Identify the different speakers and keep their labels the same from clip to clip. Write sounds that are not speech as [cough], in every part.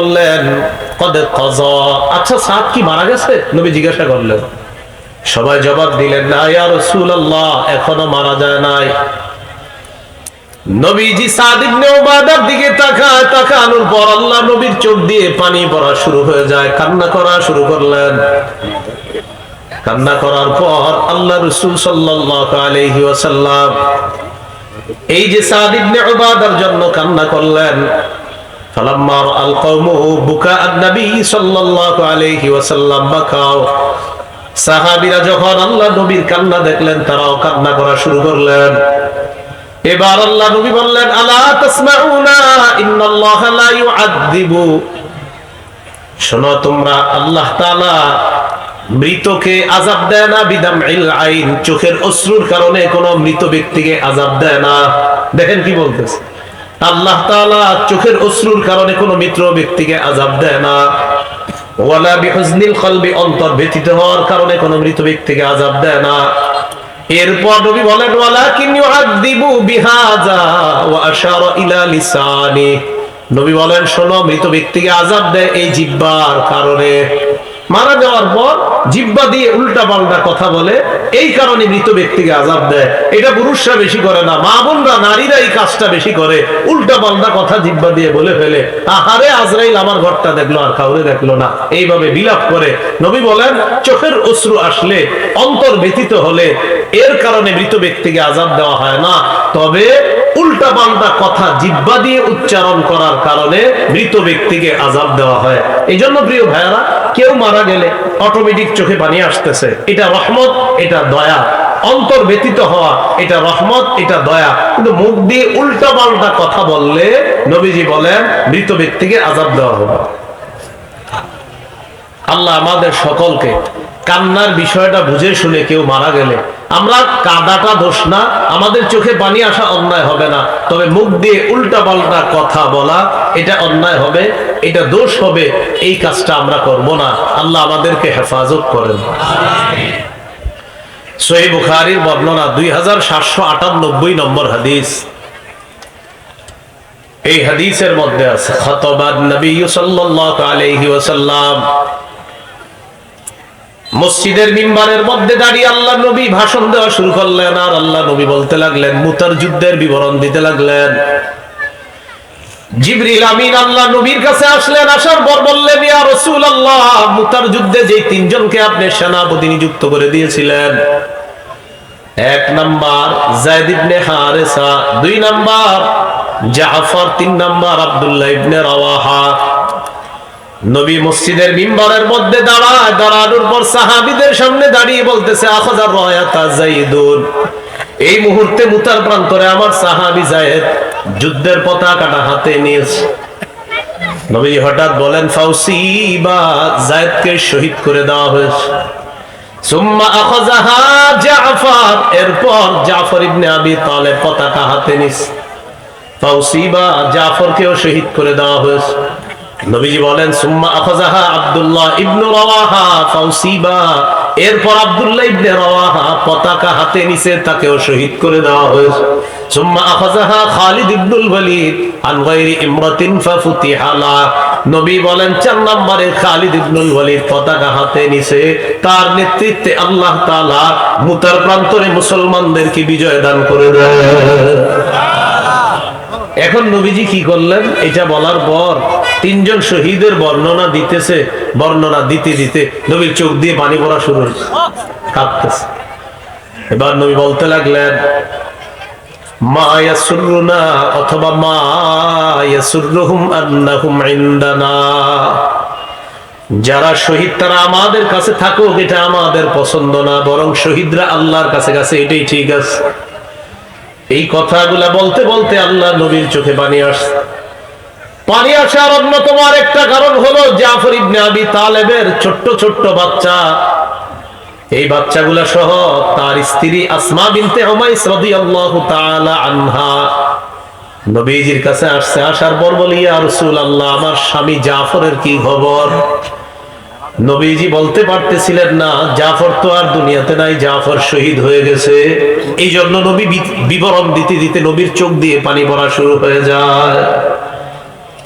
Speaker 1: বললেন কজ? আচ্ছা সাদ কি মারা গেছে? নবী জিজ্ঞাসা করলেন। সবাই জবাব দিলেন, না, ইয়া রাসূলুল্লাহ, এখনও মারা যায় নাই। কান্না করার পর আল্লাহ এই যে সাদ ইবনে উবাদার জন্য কান্না করলেন শোনো, তোমরা আল্লাহ মৃতকে আযাব দেয় না বিদাম আইন, চোখের অশ্রুর কারণে কোন মৃত ব্যক্তিকে আযাব দেয় না। দেখেন কি বলতেছে। আল্লাহ তাআলা চোখের অশ্রুর কারণে কোন মিত্র ব্যক্তিকে আযাব দেয় না। দেয় এরপর নবী বলেন ইলা নবী বলেন, শোনো, মৃত ব্যক্তিকে দেয় এই জিহ্বার কারণে। মারা যাওয়ার পর জিব্বা দিয়ে উল্টা পাল্টা কথা বলে, এই কারণে মৃত ব্যক্তিকে আজাব দেয়। এটা পুরুষরা বেশি করে না, মা বোনরা, নারীরা এই কাজটা বেশি করে। উল্টা পাল্টা কথা জিব্বা দিয়ে বলে ফেলে। আহারে আজরাইল, আমার ঘরটা দেখল, আর কাউরে দেখল না। এইভাবে বিলাপ করে। নবী বলেন, চোখের অশ্রু আসলে অন্তর ব্যথিত হলে এর কারণে মৃত ব্যক্তিকে আজাব দেওয়া হয় না। তবে উল্টা পাল্টা কথা জিব্বা দিয়ে উচ্চারণ করার কারণে মৃত ব্যক্তিকে আজাব দেওয়া হয়। এই জন্য প্রিয় ভাইয়ারা, কেউ মারা গেলে অটোমেটিক চোখে পানি আসতেছে। এটা রহমত, এটা দয়া। অন্তর ব্যতীত হওয়া, এটা রহমত, এটা দয়া। কিন্তু মুখ দিয়ে উল্টা পাল্টা কথা বললে নবীজি বলেন, মৃত ব্যক্তিকে আজাব দেওয়া হবে। আল্লাহ আমাদের সকলকে কান্নার বিষয়টা বুঝে শুনে কেউ মারা গেলে। আমরা কাদাটা দোষ না, আমাদের চোখে পানি আসা অন্যায় হবে না। তবে মুখ দিয়ে উল্টা পাল্টা কথা বলা, এটা অন্যায় হবে, এটা দোষ হবে, এই কাজটা আমরা করব না। আল্লাহ আমাদেরকে হেফাজত করেন। সহি বুখারির বর্ণনা দুই হাজার সাতশো আটানব্বই নম্বর হাদিস। এই হাদিসের মধ্যে আছে খতবাদ নবী সাল্লাল্লাহু আলাইহি ওয়াসাল্লাম মসজিদের মিম্বারের মধ্যে দাঁড়িয়ে আল্লাহ নবী ভাষণ দেওয়া শুরু করলেন, আর আল্লাহ নবী বলতে লাগলেন, মুতার যুদ্ধের বিবরণ দিতে লাগলেন। জিবরিল আমিন আল্লাহ নবীর কাছে আসলেন, আসার পর বললেন, ইয়া রাসূলুল্লাহ, মুতার যুদ্ধে যে তিনজনকে আপনি সেনাপতি নিযুক্ত করে দিয়েছিলেন, এক নাম্বার জায়দ ইবনে হারেসা, দুই নাম্বার জাফর, তিন নাম্বার আব্দুল্লাহ ইবনে রাওয়াহা নবী মসজিদের মিম্বরের মধ্যে দাঁড়ায় দাঁড়ানোর পর সাহাবিদের সামনে দাঁড়িয়ে বলতেছে, আখাজার রয়াতা জাইদুন এই মুহূর্তে মুতার প্রান্তরে আমার সাহাবি জায়েদ যুদ্ধের পতাকাটা হাতে নিয়েছে। নবী হঠাৎ বলেন ফাউসি বা জায়েদকে শহীদ করে দেওয়া হয়েছে। সুম্মা আখাযাহা জাফর। এরপর জাফর ইবনে আবি তালেব পতাকা হাতে নিছে। ফাউসিবা জাফরকেও শহীদ করে দেওয়া হয়েছে। নবীজি বলেন, সুম্মা আখাযাহা আব্দুল্লাহ ইবনু রাওয়াহা ফাউসিবা। এরপর আব্দুল্লাহ ইবনে রাওয়াহা পতাকা হাতে নিছে তাকেও শহীদ করে দেওয়া হয়েছে। সুম্মা আখাযাহা খালিদ ইবনুল ওয়ালিদ আন গায়রি ইমরাতিন ফাফুতিহা নবী বলেন, চার নম্বরে খালিদ ইবনুল ওয়ালিদ পতাকা হাতে নিছে তার নেতৃত্বে আল্লাহ তাআলা মুতার প্রান্তরে মুসলমানদেরকে বিজয় দান করে দেয় এখন নবীজি কি করলেন? এটা বলার পর তিনজন শহীদের বর্ণনা দিতেছে, বর্ণনা দিতে দিতে নবীর চোখ দিয়ে পানি পড়া শুরু হয়েছে কাঁদতেছে এবার নবী বলতে লাগলেন যারা শহীদ, তারা আমাদের কাছে থাকুক, এটা আমাদের পছন্দ না, বরং শহীদরা আল্লাহর কাছে কাছে এটাই ঠিক আছে। এই কথাগুলা বলতে বলতে আল্লাহ নবীর চোখে পানি আসছে পানি আসার অন্যতম আরেকটা কারণ হলো জাফর ইবনে আবি তালেবের ছোট্ট ছোট্ট বাচ্চা। এই বাচ্চাগুলা সহ তার স্ত্রী আসমা বিনতে উমাইস রাদিয়াল্লাহু তাআলা আনহা। নবীজির কাছে আসছে, আসার পর বলি, ইয়া রাসূলুল্লাহ, আমার স্বামী জাফরের কি খবর? নবীজি বলতে পারতেছিলেন না, জাফর তো আর দুনিয়াতে নাই, জাফর শহীদ হয়ে গেছে। এই জন্য নবী বিবরণ দিতে দিতে নবীর চোখ দিয়ে পানি পড়া শুরু হয়ে যায়।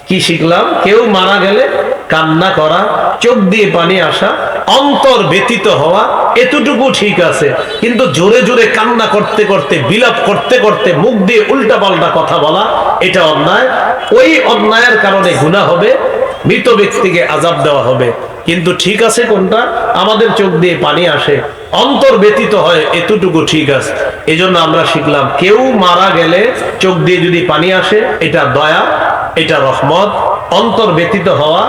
Speaker 1: কি শিখলাম? কেউ মারা গেলে কান্না করা, চোখ দিয়ে পানি আসা, অন্তর ব্যতীত হওয়া, এতটুকু ঠিক আছে। কিন্তু জোরে জোরে কান্না করতে করতে, বিলাপ করতে করতে মুখ দিয়ে উল্টা পাল্টা কথা বলা, এটা অন্যায়। ওই অন্যায়ের কারণে গুণা হবে মৃত ব্যক্তিকে আজাব দেওয়া হবে। কিন্তু ঠিক আছে কোনটা? আমাদের চোখ দিয়ে পানি আসে। অন্তর ব্যতীত হয়, এতটুকু ঠিক আছে। এজন্য আমরা শিখলাম, কেউ মারা গেলে চোখ দিয়ে যদি পানি আসে, এটা দয়া, এটা রহমত। অন্তর ব্যতীত হওয়া,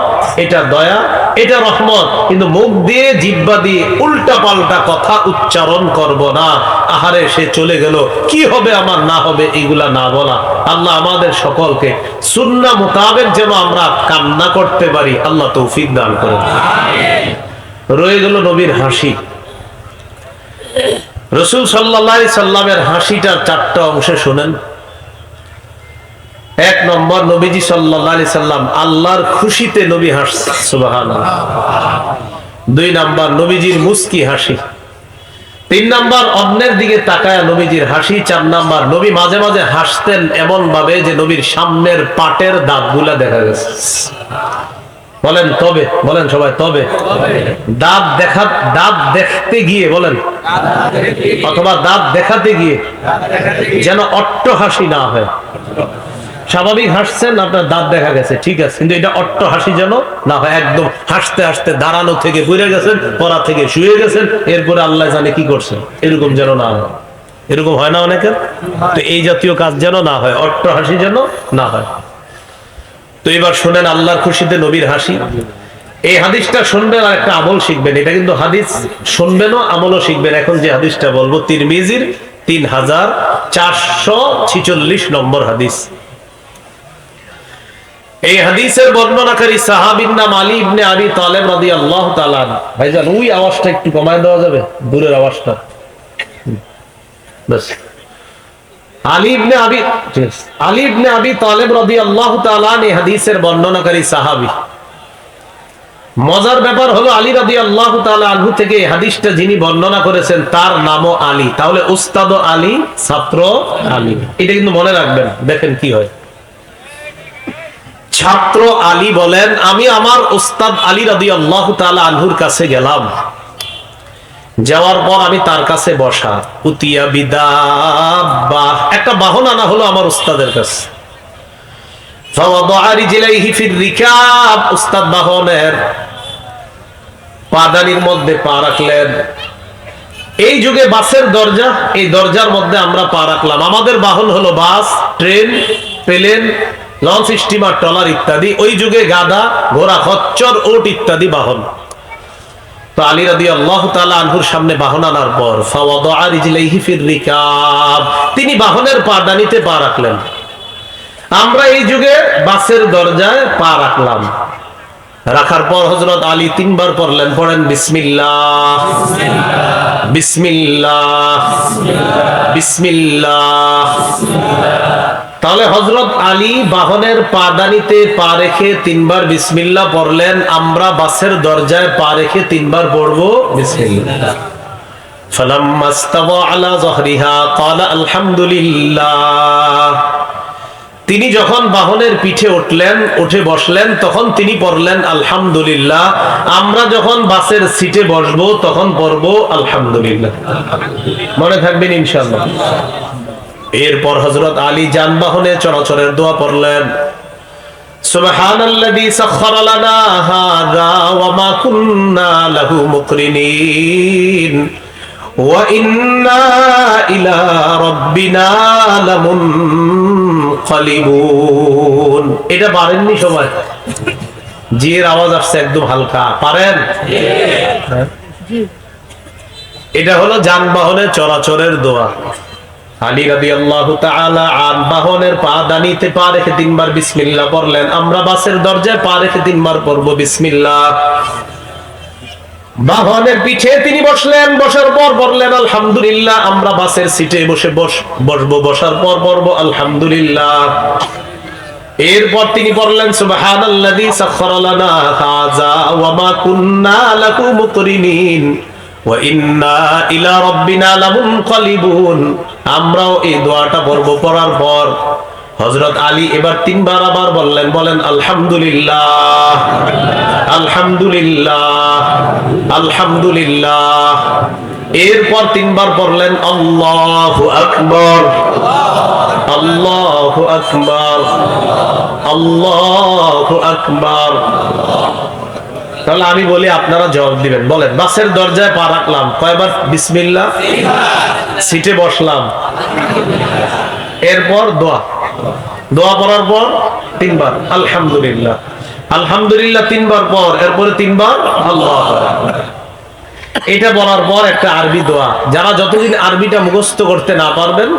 Speaker 1: এটা দয়া, এটা রহমত। কিন্তু মুখ দিয়ে জিব্বা দিয়ে উল্টা পাল্টা কথা উচ্চারণ করব না। আহারে, সে চলে গেল। কি হবে আমার, না হবে, এগুলা না বলা। আল্লাহ আমাদের সকলকে সুন্না মোতাবেক যেন আমরা কান্না করতে পারি, আল্লাহ তৌফিক দান করে রয়ে গেল নবীর হাসি। রসুল সাল্লাহ সাল্লামের হাসিটার চারটা অংশে শোনেন। এক নম্বর, নবীজি সাল্লাহ সাল্লাম আল্লাহর খুশিতে নবী হাস সুবাহান দুই নাম্বার, নবীজির মুস্কি হাসি। তিন নাম্বার, অন্যের দিকে তাকায় নবীজির হাসি। চার নাম্বার, নবী মাঝে মাঝে হাসতেন এমন ভাবে যে নবীর সামনের পাটের দাঁতগুলা দেখা গেছে। বলেন, তবে, বলেন সবাই, তবে। দাঁত দেখা, দাঁত দেখতে গিয়ে, বলেন। অথবা দাঁত দেখাতে গিয়ে, যেন অট্ট হাসি না হয়। স্বাভাবিক হাসছেন, আপনার দাঁত দেখা গেছে, ঠিক আছে। কিন্তু এটা অট্ট হাসি যেন না হয়, একদম হাসতে হাসতে দাঁড়ানো থেকে বুড়ে গেছেন, পড়া থেকে শুয়ে গেছেন, এরপরে আল্লাহ জানে কি করছেন। এরকম যেন না হয়। এরকম হয় না অনেকের? তো এই জাতীয় কাজ যেন না হয় অট্ট হাসি যেন না হয়। তো এবার শোনেন আল্লাহর খুশিতে নবীর হাসি। এই হাদিসটা শুনবেন আর একটা আমল শিখবেন। এটা কিন্তু হাদিস শুনবেনও, আমলও শিখবেন। এখন যে হাদিসটা বলব, তিরমিজির তিন হাজার চারশো ছিচল্লিশ নম্বর হাদিস। এই হাদিসের বর্ণনাকারী সাহাবিন নাম আলী ইবনে আবি তালেব রাদি আল্লাহ তালান ভাইজান, ওই আওয়াজটা একটু কমায় দেওয়া যাবে? দূরের আওয়াজটা। ব্যাস আলী ইবনে আবি আলী ইবনে আবি তালেব রাদি আল্লাহ তালান হাদিসের বর্ণনাকারী সাহাবি। মজার ব্যাপার হলো আলী রাদি আল্লাহ আনহু থেকে হাদিসটা যিনি বর্ণনা করেছেন তার নামও আলী। তাহলে উস্তাদ আলী ছাত্র আলী। এটা কিন্তু মনে রাখবেন দেখেন কি হয়। ছাত্র আলী বলেন আমি আমার উস্তাদ আলী রাদি আল্লাহ আনহুর কাছে গেলাম। যাওয়ার পর আমি তার কাছে বসা। উতিয়া বিদা বা একটা বাহন আনা হলো আমার উস্তাদের কাছে। এই যুগে বাসের দরজা, এই দরজার মধ্যে আমরা পা রাখলাম। আমাদের বাহন হলো bus, train, plane, launch, steamer, trawler ইত্যাদি। ওই যুগে গাদা ঘোড়া, খচ্চর ওট ইত্যাদি বাহন। তো আলী রাদি আল্লাহ আনহুর সামনে বাহন আনার পর তিনি বাহনের পাদানিতে পা রাখলেন। আমরা এই যুগে বাসের দরজায় পা রাখলাম। রাখার পর হজরত আলী তিনবার পড়লেন, পড়েন বিসমিল্লাহ। বিসমিল্লাহ। বিসমিল্লাহ। তাহলে হজরত আলী বাহনের পাদানিতে পা রেখে তিনবার বিসমিল্লাহ পড়লেন আমরা বাসের দরজায় পা রেখে তিনবার পড়বো বিসমিল্লাহ فلما استوى على ظهرها قال الحمد لله তিনি যখন বাহনের পিঠে উঠলেন উঠে বসলেন তখন তিনি পড়লেন আলহামদুলিল্লাহ আমরা যখন বাসের সিটে বসবো তখন পড়বো আলহামদুলিল্লাহ মনে থাকবেন ইনশাল্লাহ এরপর হজরত আলী যানবাহনে চলাচলের দোয়া পড়লেন। এটা পারেননি সবাই? জিয়ের আওয়াজ আসছে একদম হালকা। পারেন? এটা হলো যানবাহনে চলাচলের দোয়া। বাসের পর বললেন, আলহামদুলিল্লাহ, আমরা বাসের সিটে বসে বসবো, বসার পর পড়ব, আলহামদুলিল্লাহ। এরপর তিনি পড়লেন, সুবহানাল্লাযী সাখখারা আমরাও এই দোয়াটা পড়ব, পড়ার পর হজরত আলী এবার তিনবার আবার বললেন, বলেন, আলহামদুলিল্লাহ আলহামদুলিল্লাহ আলহামদুলিল্লাহ। এরপর তিনবার পড়লেন, আল্লাহু আকবর আল্লাহু আকবর আল্লাহু আকবর। তাহলে আমি বলি, আপনারা জবাব দিবেন। বলেন, বাসের দরজায় পা রাখলাম। কয়বার? বিসমিল্লা সিটে বসলাম। এরপর দোয়া। দোয়া করার পর তিনবার। আলহামদুলিল্লাহ। আলহামদুলিল্লাহ তিনবার পর, এরপরে তিনবার আল্লাহ এটা বলার পর একটা আরবি দোয়া। যারা যতদিন আরবিটা মুখস্থ করতে না পারবেন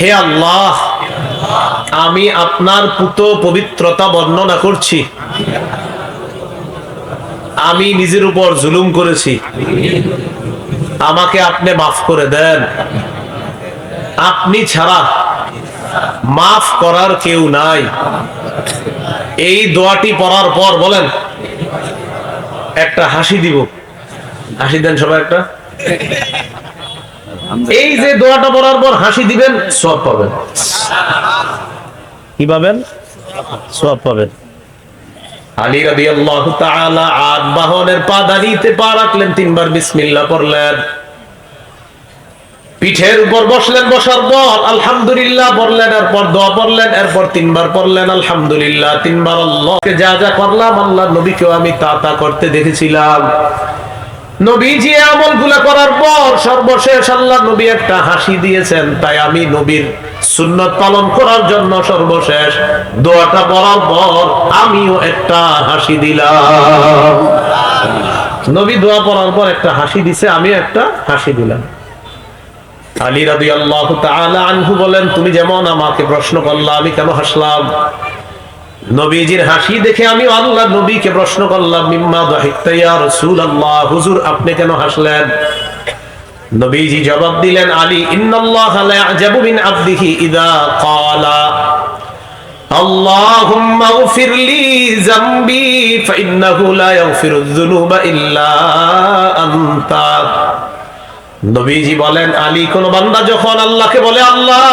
Speaker 1: হে আল্লাহ, আমি আপনার পুত পবিত্রতা বর্ণনা করছি। আমি নিজের উপর জুলুম করেছি। আমাকে আপনি মাফ করে দেন। আপনি ছাড়া মাফ করার কেউ নাই। এই দোয়াটি পড়ার পর বলেন, একটা হাসি দিব। হাসি দেন সবাই একটা। এই যে দোয়াটা পড়ার পর হাসি দিবেন সব পাবেন। কি পাবেন? সব পাবেন। আলী রবি আল্লাহ আট বাহনের পা দাঁড়িয়ে পা রাখলেন তিনবার বিসমিল্লাহ পড়লেন। পিঠের উপর বসলেন বসার পর আলহামদুলিল্লাহ পড়লেন এরপর দোয়া পড়লেন এরপর তিনবার পড়লেন আলহামদুলিল্লাহ তিনবার আল্লাহকে যা যা করলাম আল্লাহ নবীকেও আমি তা তা করতে দেখেছিলাম। নবীজি আমলগুলা করার পর সর্বশেষ আল্লাহ নবী একটা হাসি দিয়েছেন, তাই আমি নবীর সুন্নত পালন করার জন্য সর্বশেষ দোয়াটা পড়ার পর আমিও একটা হাসি দিলাম। নবী দোয়া পড়ার পর একটা হাসি দিছে, আমিও একটা হাসি দিলাম। আলী রাদি আল্লাহ আনহু বলেন, তুমি যেমন আমাকে প্রশ্ন করলা, আমি কেন হাসলাম? নবীজির হাসি দেখে আমি আল্লাহ নবীকে প্রশ্ন করলাম মিম্মা দাহিকতা ইয়া রাসূলুল্লাহ হুজুর আপনি কেন হাসলেন নবীজি জবাব দিলেন আলী ইন্নাল্লাহ লা ইয়াজাবু মিন আবদিহি ইযা ক্বালা اللهم اغفر لي ذنبي فإنه لا يغفر الذنوب إلا أنت নবীজি বলেন আলী কোন বান্দা যখন আল্লাহকে বলে আল্লাহ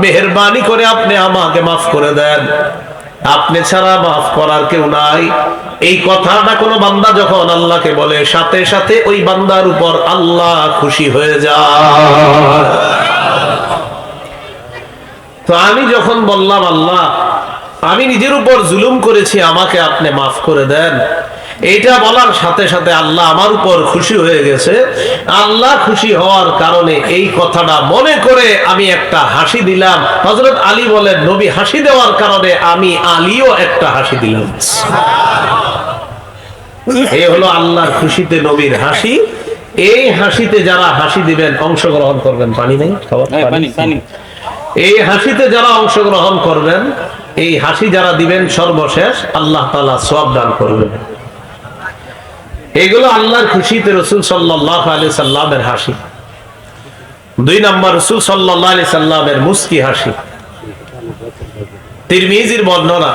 Speaker 1: মেহেরবানি করে আপনি আমাকে মাফ করে দেন আপনি ছাড়া মাফ করার কেউ নাই। এই কথাটা কোন বান্দা যখন আল্লাহকে বলে, সাথে সাথে ওই বান্দার উপর আল্লাহ খুশি হয়ে যায়। তো আমি যখন বললাম, আল্লাহ, আমি নিজের উপর জুলুম করেছি, আমাকে আপনি মাফ করে দেন। এটা বলার সাথে সাথে আল্লাহ আমার উপর খুশি হয়ে গেছে। আল্লাহ খুশি হওয়ার কারণে এই কথাটা মনে করে আমি একটা হাসি দিলাম। হজরত আলী বলেন নবী হাসি দেওয়ার কারণে আমি আলীও একটা হাসি দিলাম। এই হলো আল্লাহর খুশিতে নবীর হাসি। এই হাসিতে যারা হাসি দিবেন অংশগ্রহণ করবেন। পানি নেই? খাবার? এই হাসিতে যারা অংশগ্রহণ করবেন এই হাসি যারা দিবেন সর্বশেষ আল্লাহ তালা সব দান করবেন। এগুলো আল্লাহর খুশিতে রসুল সাল্লাহ আলি সাল্লামের হাসি। দুই নম্বর, রসুল সাল্লাহ আলি সাল্লামের মুস্কি হাসি। তিরমিজির বর্ণনা,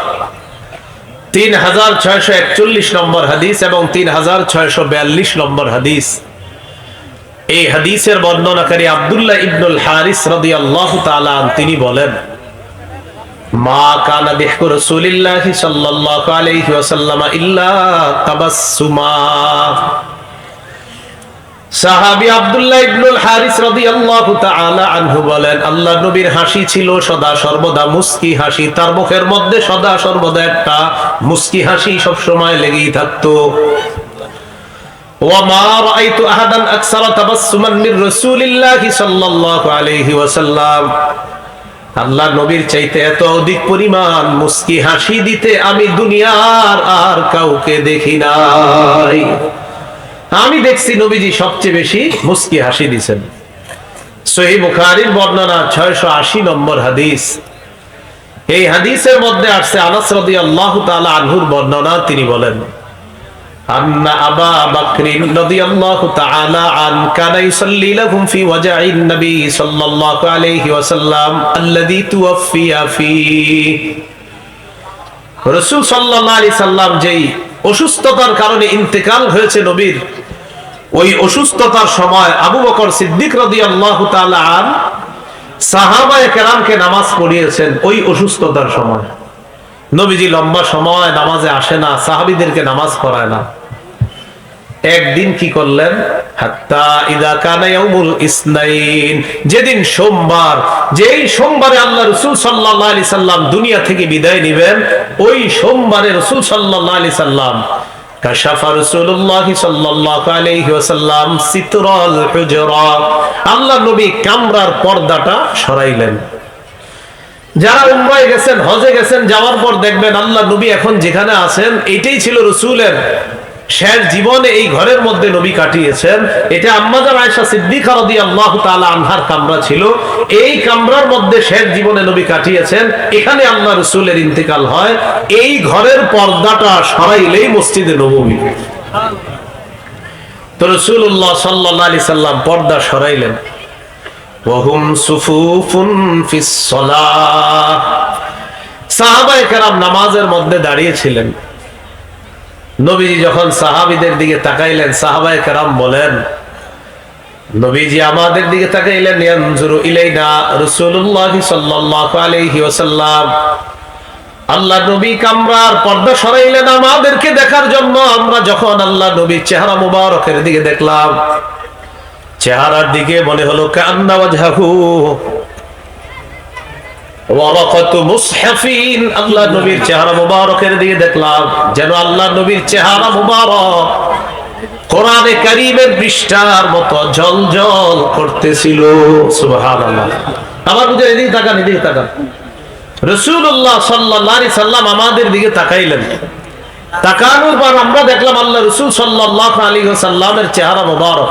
Speaker 1: তিন হাজার ছয়শো একচল্লিশ নম্বর হাদিস এবং তিন হাজার ছয়শো বিয়াল্লিশ নম্বর হাদিস। এই হাদিসের বর্ণনাকারী আব্দুল্লাহ ইবনুল হারিস রাদিয়াল্লাহু তাআলা তিনি বলেন মা কানা বিহকু রাসূলিল্লাহি সাল্লাল্লাহু আলাইহি ওয়াসাল্লাম ইল্লা তাবাসসুমা সাহাবী আব্দুল্লাহ ইবনুল হারিস রাদিয়াল্লাহু তাআলা আনহু বলেন আল্লাহ নবীর হাসি ছিল সদা সর্বদা মুস্কি হাসি তার মুখের মধ্যে সদা সর্বদা একটা মুস্কি হাসি সব সময় লেগেই থাকতো وما رأيت أحدا أكثر تبسما من رسول الله صلى الله عليه وسلم আল্লাহ নবীর চাইতে এত অধিক পরিমাণ মুস্কি হাসি দিতে আমি দুনিয়ার আর কাউকে দেখি নাই। আমি দেখছি নবীজি সবচেয়ে বেশি মুস্কি হাসি দিছেন। সহি বুখারীর বর্ণনা ছয়শো আশি নম্বর হাদিস। এই হাদিসের মধ্যে আসছে আনাস রাদিয়াল্লাহু তাআলা আনহুর বর্ণনা, তিনি বলেন أن أبا بكر رضي الله تعالى عنه كان يصلي لهم في وجع النبي صلى الله عليه وسلم الذي توفي فيه রসুল সাল্লাহ আলি সাল্লাম যেই অসুস্থতার কারণে ইন্তেকাল হয়েছে নবীর ওই অসুস্থতার সময় আবু বকর সিদ্দিক রদি আল্লাহ আন সাহাবায় কেরামকে নামাজ পড়িয়েছেন ওই অসুস্থতার সময় নবীজি লম্বা সময় নামাজে আসে না, সাহাবিদেরকে নামাজ পড়ায় না। একদিন কি করলেন? যেদিন সোমবার, যেই সোমবারে আল্লাহ রাসূল সাল্লাম দুনিয়া থেকে বিদায় নেবেন, ওই সোমবারে রাসূল সাল্লাম আল্লাহ নবী কামরার পর্দাটা সরাইলেন। যারা উম্রায় গেছেন, হজে গেছেন, যাওয়ার পর দেখবেন আল্লাহ নবী এখন যেখানে আছেন, এটাই ছিল রসুলের শেষ জীবনে এই ঘরের মধ্যে নবী কাটিয়েছেন। এটা আম্মাজার আয়সা সিদ্দিকা রদি আল্লাহ তাআলা আনহার কামরা ছিল। এই কামরার মধ্যে শেষ জীবনে নবী কাটিয়েছেন। এখানে আল্লাহ রসুলের ইন্তেকাল হয়। এই ঘরের পর্দাটা সরাইলেই মসজিদে নবমী। তো রসুল্লাহ সাল্লাহ আলি সাল্লাম পর্দা সরাইলেন। ওহুম সুফুফুন ফিস সালাহ। সাহাবায়ে কেরাম নামাজের মধ্যে দাঁড়িয়েছিলেন। নবীজি যখন দিকে তাকাইলেন, সাহাবায়ে বলেন, নবীজি আমাদের দিকে তাকাইলেন, ইয়ানজুরু ইলাইনা রাসূলুল্লাহ সাল্লাল্লাহু আলাইহি ওয়াসাল্লাম। আল্লাহ নবী কামরার পর্দা সরাইলেন আমাদেরকে দেখার জন্য। আমরা যখন আল্লাহ নবীর চেহারা মুবারকের দিকে দেখলাম চেহারার দিকে মনে হলো আল্লাহ নবীর চেহারা মুবারকের দিকে দেখলাম, যেন আল্লাহ নবীর চেহারা মুবারক। কোরআনে মতো করতেছিল বুঝে, এদিকে তাকান এদিকে তাকান। সাল্লাম আমাদের দিকে তাকাইলেন। তাকানোর পর আমরা দেখলাম আল্লাহ রাসূল সাল্লাল্লাহু আলাইহি ওয়াসাল্লামের চেহারা মুবারক।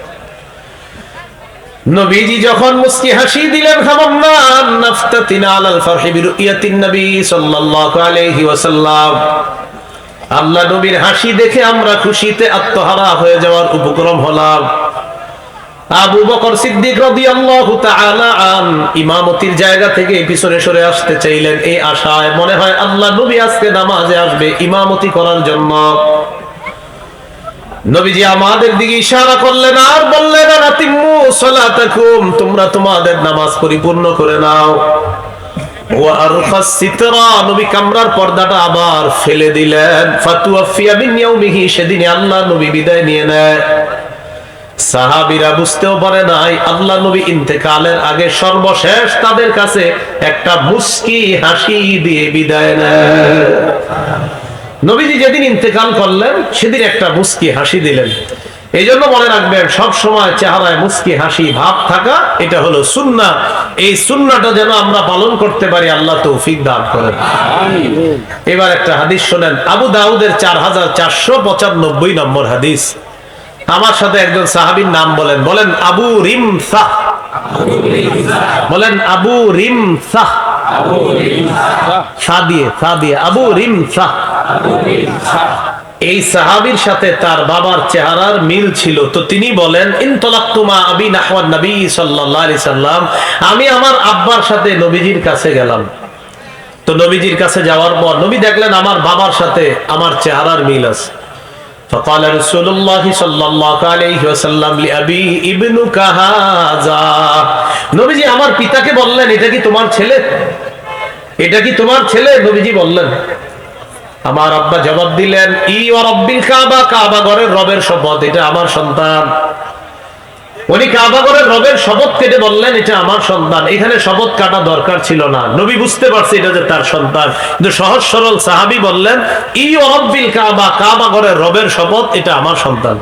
Speaker 1: নবীজি যখন মুস্কি হাসি দিলেন নাফতাতিনা আলাল ফারহি বিরুয়াতিন নবী সাল্লাল্লাহু আলাইহি ওয়াসাল্লাম। আল্লাহ নবীর হাসি দেখে আমরা খুশিতে আত্মহারা হয়ে যাওয়ার উপক্রম হলাম। আবু বকর সিদ্দিক রাদিয়াল্লাহু তাআলা আন ইমামতির জায়গা থেকে পিছনে সরে আসতে চাইলেন। এই আশায় মনে হয় আল্লাহ নবী আজকে নামাজে আসবে, ইমামতি করার জন্য। নবীজি আমাদের দিকে ইশারা করলেন, আর বললেন তোমরা তোমাদের নামাজ পরিপূর্ণ করে নাও। কামরার পর্দাটা আবার ফেলে দিলেন। আল্লাহ নবী বিদায় নিয়ে নেয়। সাহাবিরা বুঝতেও পারে আল্লাহ নবী আগে সর্বশেষ তাদের কাছে একটা মুস্কি হাসি দিয়ে বিদায় নেয়। নবীজি যেদিন ইন্তেকাল করলেন, সেদিন একটা মুস্কি হাসি দিলেন। এই জন্য মনে রাখবেন, সব সময় চেহারায় মুস্কি হাসি ভাব থাকা, এটা হলো সুন্না। এই সুন্নাটা যেন আমরা পালন করতে পারি, আল্লাহ তৌফিক দান করেন। এবার একটা হাদিস শোনেন। আবু দাউদের চার হাজার চারশো পঁচানব্বই নম্বর হাদিস। আমার সাথে একজন সাহাবীর নাম বলেন। বলেন, আবু রিম সাহ বলেন, আবু রিম সাহ সা দিয়ে সা দিয়ে, আবু রিম সাহ এই সাহাবীর সাথে তার বাবার চেহারার মিল ছিল। তো তিনি বলেন ইনতলাক্তুমা আবি নাহওয়ান নবী সাল্লাল্লাহু সাল্লাম, আমি আমার আব্বার সাথে নবীজির কাছে গেলাম। তো নবীজির কাছে যাওয়ার পর নবী দেখলেন আমার বাবার সাথে আমার চেহারার মিল আছে। فقال رسول الله صلى الله عليه وسلم لأبي ابنك هذا নবীজি আমার পিতাকে বললেন এটা কি তোমার ছেলে এটা কি তোমার ছেলে নবীজি বললেন আমার আব্বা জবাব দিলেন ই ও রব্বিল কাবা কাবা ঘরের রবের শপথ এটা আমার সন্তান উনি কাবা করে রবের শপথ কেটে বললেন, এটা আমার সন্তান। এখানে শপথ কাটা দরকার ছিল না। নবী বুঝতে পারছে এটা যে তার সন্তান। কিন্তু সহজ সরল সাহাবি বললেন, ই অরব্বিল কাবা কাবা করে রবের শপথ, এটা আমার সন্তান।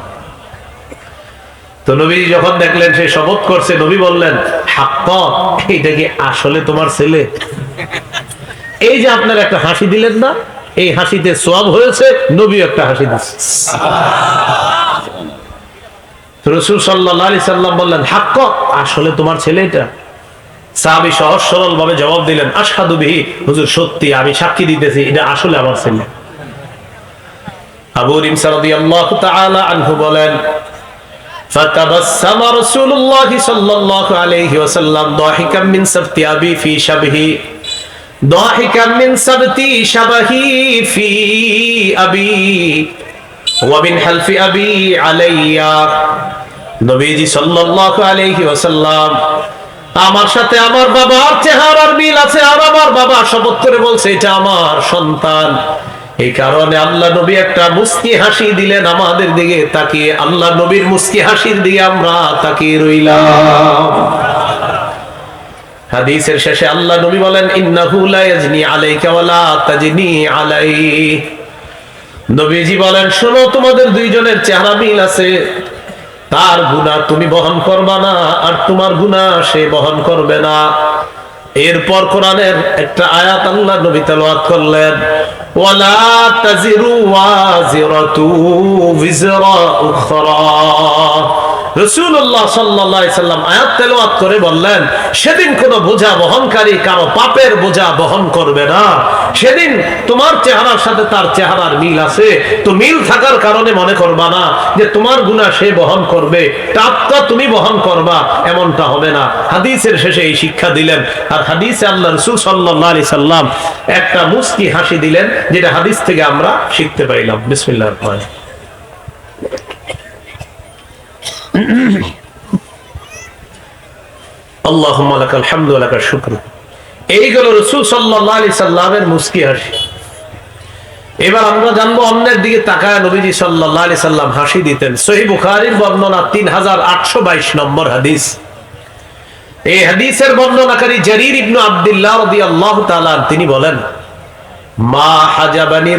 Speaker 1: তো নবী যখন দেখলেন সে শপথ করছে, নবী বললেন, হাক্ক, এইটা কি আসলে তোমার ছেলে? এই যে আপনার একটা হাসি দিলেন না, এই হাসিতে সোয়াব হয়েছে নবী একটা হাসি দিচ্ছে। রসুল সাল্লাহ আলি সাল্লাম বললেন হাক্ক আসলে তোমার ছেলে এটা সাহাবি সহজ সরল ভাবে জবাব দিলেন আশহাদু বিহি হুজুর সত্যি আমি সাক্ষী দিতেছি এটা আসলে আমার ছেলে আবু রিমসা রাদিয়াল্লাহু তাআলা আনহু বলেন فتبسم رسول الله صلى الله عليه وسلم ضاحكا من سبت أبي في شبهه ضاحكا من سبت شبهي في أبي ومن حلف أبي علي নবীজি সাল্লাল্লাহু আলাইহি ওয়াসাল্লাম আমার সাথে আমার বাবার চেহারার মিল আছে, আর আমার বাবা শপথ করে বলছে, এটা আমার সন্তান। এই কারণে আল্লাহ নবী একটা মুস্কি হাসি দিলেন আমাদের দিকে, তাকিয়ে আল্লাহ নবীর মুস্কি হাসির দিকে আমরা তাকিয়ে রইলাম। হাদিসের শেষে আল্লাহ নবী বলেন, ইন্নাহু লা ইয়াজনি আলাইকা ওয়ালা তাজনি আলাই নবীজি বলেন, শোনো, তোমাদের দুইজনের চেহারা মিল আছে। তার গুণা তুমি বহন করবা না, আর তোমার গুণা সে বহন করবে না। এরপর কোরআনের একটা আয়াত আল্লাহ নবী তেলাওয়াত করলেন, ওয়ালা তাজিরু ওয়াজিরাতু উখরা। আলাইহি সাল্লাম আয়াত তেলাওয়াত করে বললেন, সেদিন কোন বোঝা বহনকারী কারও পাপের বোঝা বহন করবে না। সেদিন তোমার চেহারার সাথে তার চেহারার মিল আছে। তো মিল থাকার কারণে মনে করবা না যে তোমার গুনাহ সে বহন করবে। টাপটা তুমি বহন করবা, এমনটা হবে না। হাদিসের শেষে এই শিক্ষা দিলেন। আর হাদিসে আল্লাহ রসুল সাল্লাহ আলি সাল্লাম একটা মুস্কি হাসি দিলেন, যেটা হাদিস থেকে আমরা শিখতে পাইলাম। বিসমিল্লাহ [coughs] এবার আমরা অন্যের দিকে তাকায় নবীজি সাল্লাল্লাহু আলাইহি সাল্লাম হাসি দিতেন। সহিহ বুখারীর বর্ণনা 3822 নম্বর হাদিস। এই তিনি বলেন মা হাজাবানি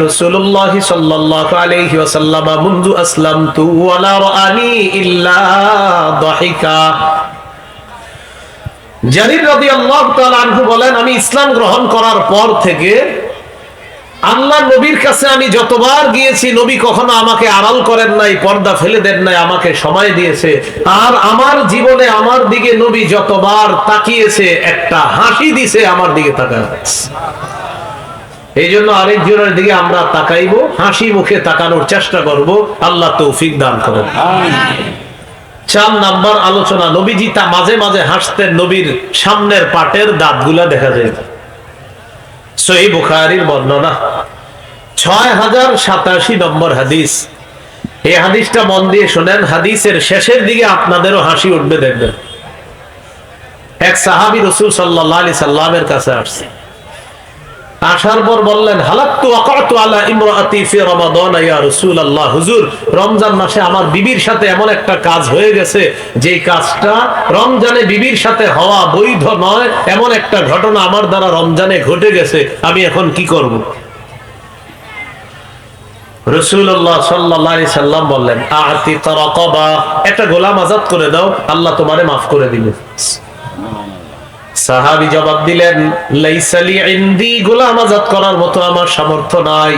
Speaker 1: আমি ইসলাম গ্রহণ করার পর থেকে আল্লাহ নবীর কাছে আমি যতবার গিয়েছি, নবী কখনো আমাকে আড়াল করেন নাই, পর্দা ফেলে দেন নাই, আমাকে সময় দিয়েছে। আর আমার জীবনে আমার দিকে নবী যতবার তাকিয়েছে, একটা হাসি দিছে, আমার দিকে তাকায় এই জন্য আরেকজনের দিকে আমরা তাকাইবো, হাসি মুখে তাকানোর চেষ্টা করব। আল্লাহ তৌফিক দান করেন। চার নাম্বার আলোচনা, নবীজি তা মাঝে মাঝে হাসতেন নবীর সামনের পাটের দাঁতগুলা দেখা যায়। সহি বুখারির বর্ণনা। ছয় হাজার সাতাশি নম্বর হাদিস। এই হাদিসটা মন দিয়ে শোনেন, হাদিসের শেষের দিকে আপনাদেরও হাসি উঠবে দেখবেন। এক সাহাবি রসুল সাল্লাহ সাল্লামের কাছে আসছে। আসার পর বললেন রমজান মাসে আমার বিবির সাথে এমন একটা কাজ হয়ে গেছে কাজটা রমজানে বিবির সাথে হওয়া বৈধ নয়, এমন একটা ঘটনা আমার দ্বারা রমজানে ঘটে গেছে, আমি এখন কি করব? বললেন একটা গোলাম আজাদ করে দাও, আল্লাহ তোমারে মাফ করে দিবে। সাহাবি জবাব দিলেন লাইসালি ইন্দি গোলাম আজাদ করার মতো আমার সামর্থ্য নাই।